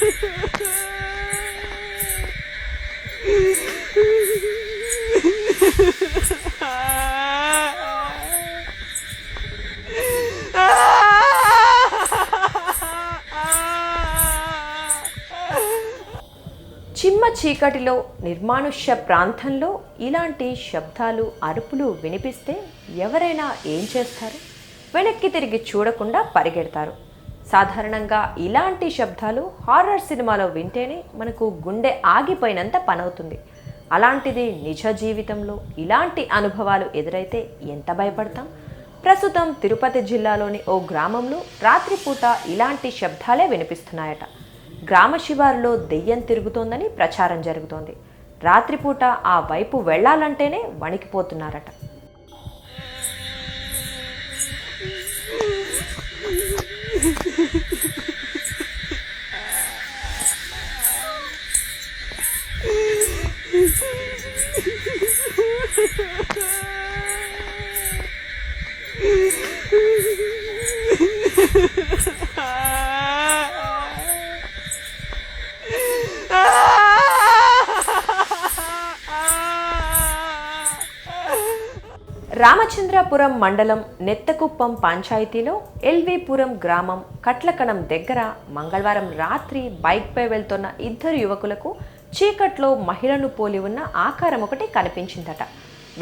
Ha ha ha! చిమ్మ చీకటిలో నిర్మానుష్య ప్రాంతంలో ఇలాంటి శబ్దాలు అరుపులు వినిపిస్తే ఎవరైనా ఏం చేస్తారు? వెనక్కి తిరిగి చూడకుండా పరిగెడతారు. సాధారణంగా ఇలాంటి శబ్దాలు హారర్ సినిమాలో వింటేనే మనకు గుండె ఆగిపోయినంత పనవుతుంది. అలాంటిది నిజ జీవితంలో ఇలాంటి అనుభవాలు ఎదురైతే ఎంత భయపడతాం? ప్రస్తుతం తిరుపతి జిల్లాలోని ఓ గ్రామంలో రాత్రిపూట ఇలాంటి శబ్దాలే వినిపిస్తున్నాయట. గ్రామ శివారులో దెయ్యం తిరుగుతోందని ప్రచారం జరుగుతోంది. రాత్రిపూట ఆ వైపు వెళ్ళాలంటేనే వణికిపోతున్నారట. రామచంద్రపురం మండలం నెత్తకుప్పం పంచాయతీలో ఎల్వీపురం గ్రామం కట్లకణం దగ్గర మంగళవారం రాత్రి బైక్పై వెళ్తున్న ఇద్దరు యువకులకు చీకట్లో మహిళను పోలి ఉన్న ఆకారం ఒకటి కనిపించిందట.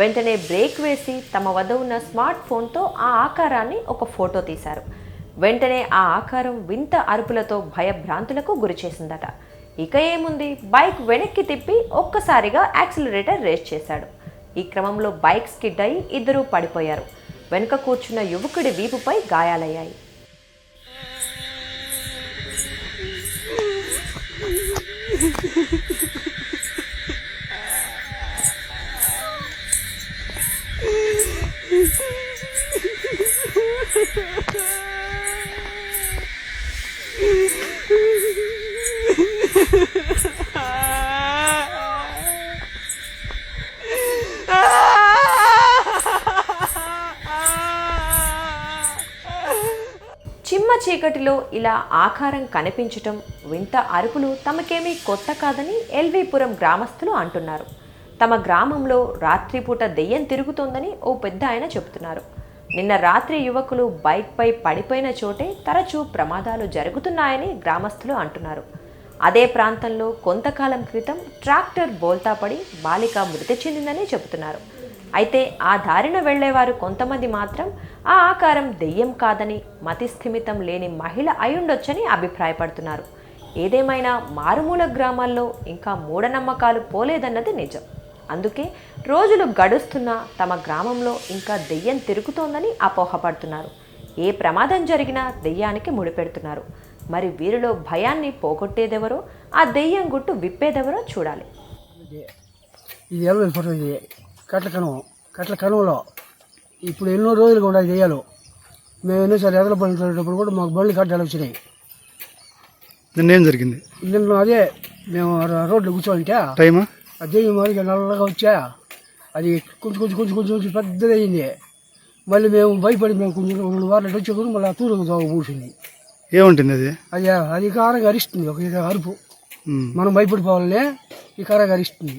వెంటనే బ్రేక్ వేసి తమ వద్ద ఉన్న స్మార్ట్ ఫోన్తో ఆ ఆకారాన్ని ఒక ఫోటో తీశారు. వెంటనే ఆ ఆకారం వింత అరుపులతో భయభ్రాంతులకు గురిచేసిందట ఇక ఏముంది? బైక్ వెనక్కి తిప్పి ఒక్కసారిగా యాక్సిలరేటర్ రేస్ చేశాడు. ఈ క్రమంలో బైక్ స్కిడ్ అయి ఇద్దరూ పడిపోయారు. వెనుక కూర్చున్న యువకుడి వీపుపై గాయాలయ్యాయి. చీకటిలో ఇలా ఆకారం కనిపించటం వింత అరుపులు తమకేమీ కొత్త కాదని ఎల్వీపురం గ్రామస్తులు అంటున్నారు. తమ గ్రామంలో రాత్రిపూట దెయ్యం తిరుగుతోందని ఓ పెద్ద ఆయన చెబుతున్నారు. నిన్న రాత్రి యువకులు బైక్పై పడిపోయిన చోటే తరచూ ప్రమాదాలు జరుగుతున్నాయని గ్రామస్తులు అంటున్నారు. అదే ప్రాంతంలో కొంతకాలం క్రితం ట్రాక్టర్ బోల్తా పడి బాలిక మృతి చెందిందని చెబుతున్నారు. అయితే ఆ దారిన వెళ్ళేవారు కొంతమంది మాత్రం ఆ ఆకారం దెయ్యం కాదని మతిస్థిమితం లేని మహిళ అయ్యుండొచ్చని అభిప్రాయపడుతున్నారు. ఏదేమైనా మారుమూల గ్రామాల్లో ఇంకా మూఢనమ్మకాలు పోలేదన్నది నిజం. అందుకే రోజులు గడుస్తున్నా తమ గ్రామంలో ఇంకా దెయ్యం తిరుగుతోందని అపోహపడుతున్నారు. ఏ ప్రమాదం జరిగినా దెయ్యానికి ముడిపెడుతున్నారు మరి వీరిలో భయాన్ని పోగొట్టేదెవరో ఆ దెయ్యం గుట్టు విప్పేదెవరో చూడాలి. కట్ల కనుమ కట్ల కనుమలో ఇప్పుడు ఎన్నో రోజులుగా ఉండాలి దెయ్యాలు మేము ఎన్నోసార్లు ఎదల బండి తోలేటప్పుడు కూడా మాకు బండ్లు కట్టాలు వచ్చినాయి. నిన్న ఏం జరిగింది? నిన్న అదే మేము రోడ్లో కూర్చోంటే టైమా? దెయ్యం మరి నల్లగా వచ్చా. అది కొంచెం కొంచెం కొంచెం కొంచెం కొంచెం పెద్దదయ్యింది మళ్ళీ మేము భయపడి మేము కొంచెం రెండు వారాలు వచ్చే కూడా మళ్ళీ ఆ తూరు పూసింది ఏముంటుంది అది? అది అది కారంగా అరిస్తుంది ఒక అరుపు. మనం భయపడిపోవాలనే ఈ కారంగా అరిస్తుంది.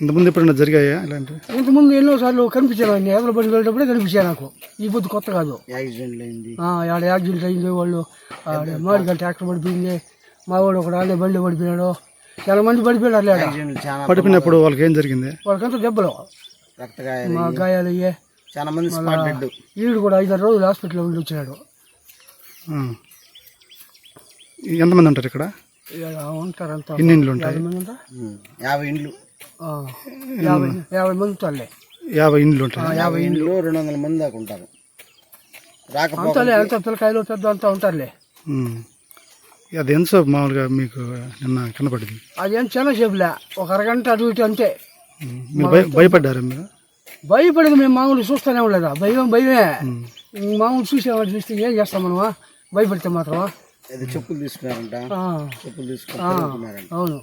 ఇంతకుముందు ఎప్పుడైనా జరిగాయా ఇలాంటివి? ఇంతకుముందు ఎన్నోసార్లు కనిపించాను ఆయన ఎదల బండి వెళ్ళేటప్పుడే కనిపించాయి నాకు. ఈ పొద్దు కొత్త కాదు. యాక్సిడెంట్ అయింది. ఆడ యాక్సిడెంట్ అయింది వాళ్ళు ఆడ మాడికాయ ట్రాక్టర్ పడిపోయింది. మా వాడు ఒకడు ఆడే బండి పడిపోయాడు చాలా మంది చాలా పడిపోయినప్పుడు వాళ్ళకి ఏం జరిగింది? వాళ్ళకంతా దెబ్బలు. మా గాయాలు అయ్యే చాలా మంది ఈడు కూడా ఐదారు రోజులు హాస్పిటల్లో ఉండి వచ్చినాడు ఆ. ఎంతమంది ఉంటారు ఇక్కడ? ఇక ఉంటారంతా. ఎన్ని ఇండ్లు ఉంటాయి? యాభై ఇండ్లు. యాభై యాభై మంది యాభై ఇండ్లు ఉంటాయి యాభై ఇండ్లు. రెండు వందల మంది దాకా ఉంటారు. అంతాలే అంత పిల్లకాయలు పెద్ద అంతా ఉంటారులే. అది ఎంతసేపు మామూలుగా మీకు నిన్న కనపడింది? అదేం చాలా సేపులే ఒక అరగంట అటు ఇటు అంతే. భయపడ్డారా మీరు? భయపడేది మేము మామూలు చూస్తూనే ఉండలేదా భయం భయమే. మామూలు చూసేవాడు చూస్తే ఏం చేస్తాం మనమా? భయపడితే మాత్రమా? చెప్పులు తీసుకున్నారంట. ఆ, చెప్పులు తీసుకుని ఆ, తిరుగుతున్నారంట అవును.